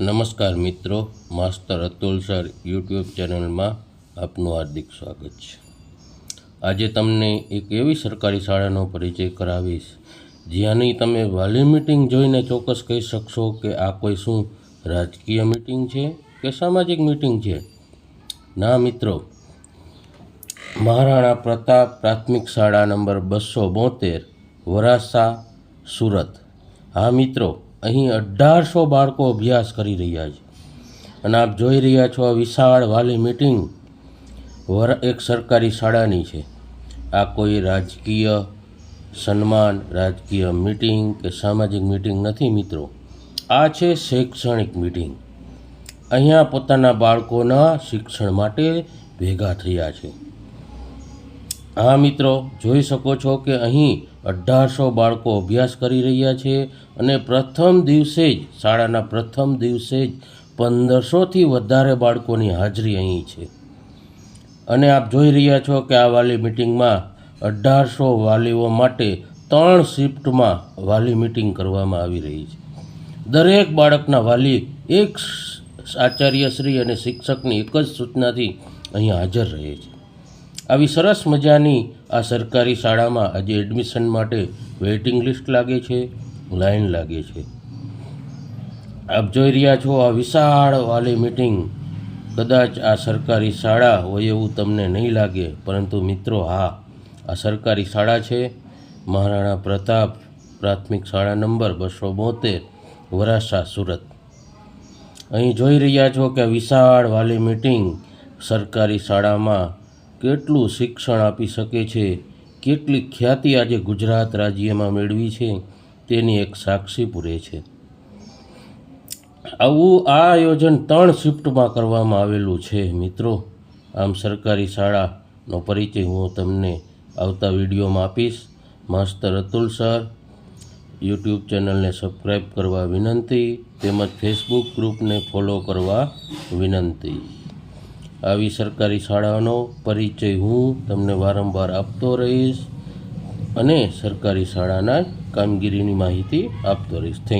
નમસ્કાર મિત્રો માસ્તર Atul sir YouTube ચેનલમાં આપનું હાર્દિક સ્વાગત છે. આજે તમને એક એવી સરકારી શાળાનો પરિચય કરાવીશ, જ્યાંની તમે વાલી મિટિંગ જોઈને ચોક્કસ કહી શકશો કે આ કોઈ શું રાજકીય મિટિંગ છે કે સામાજિક મિટિંગ છે? ના મિત્રો, મહારાણા પ્રતાપ પ્રાથમિક શાળા નંબર બસો બોતેર વરાસા સુરત. હા મિત્રો અહીં અઢારસો બાળકો અભ્યાસ કરી રહ્યા છે. અને આપ જોઈ રહ્યા છો આ વિશાળ વાલી મિટિંગ વર, એક સરકારી શાળાની છે. આ કોઈ રાજકીય સન્માન, રાજકીય મિટિંગ કે સામાજિક મિટિંગ નથી મિત્રો. આ છે શૈક્ષણિક મિટિંગ અહીંયા પોતાના બાળકોના શિક્ષણ માટે ભેગા થયા છે. હા મિત્રો, જોઈ શકો છો કે અહીં અઢારસો બાળકો અભ્યાસ કરી રહ્યા છે અને પ્રથમ દિવસે જ, શાળાના પ્રથમ દિવસે જ પંદરસોથી વધારે બાળકોની હાજરી અહીં છે. અને આપ જોઈ રહ્યા છો કે આ વાલી મિટિંગમાં અઢારસો વાલીઓ માટે ત્રણ શિફ્ટમાં વાલી મિટિંગ કરવામાં આવી રહી છે. દરેક બાળકના વાલી એક આચાર્યશ્રી અને શિક્ષકની એક જ સૂચનાથી અહીં હાજર રહે છે. આવી સરસ મજાની આ સરકારી શાળામાં આજે એડમિશન માટે વેઇટિંગ લિસ્ટ લાગે છે લાઈન લાગે છે. આપ જોઈ રહ્યા છો આ વિશાળ વાલી મિટિંગ કદાચ આ સરકારી શાળા હોય એવું તમને નહીં લાગે, પરંતુ મિત્રો હા, આ સરકારી શાળા છે. મહારાણા પ્રતાપ પ્રાથમિક શાળા નંબર બસો બોતેર વરાસા સુરત. અહીં જોઈ રહ્યા છો કે વિશાળ વાલી મિટિંગ સરકારી શાળામાં કેટલું શિક્ષણ આપી શકે છે? કેટલી ખ્યાતિ આજે ગુજરાત રાજ્યમાં મેળવી છે? તેની એક સાક્ષી પૂરે છે. આવું આ આયોજન ત્રણ શિફ્ટમાં કરવામાં આવેલું છે, મિત્રો. આમ સરકારી શાળાનો પરિચય હું તમને આવતા વિડીયોમાં આપીશ. માસ્તર અતુલ સર, યુટ્યુબ ચેનલને સબસ્ક્રાઈબ કરવા વિનંતી, તેમજ ફેસબુક ગ્રુપને ફોલો કરવા વિનંતી. આવી સરકારી શાળાનો પરિચય હું તમને વારંવાર આપતો રહીશ અને સરકારી શાળાના કામગીરીની માહિતી આપતો રહીશ. થેન્ક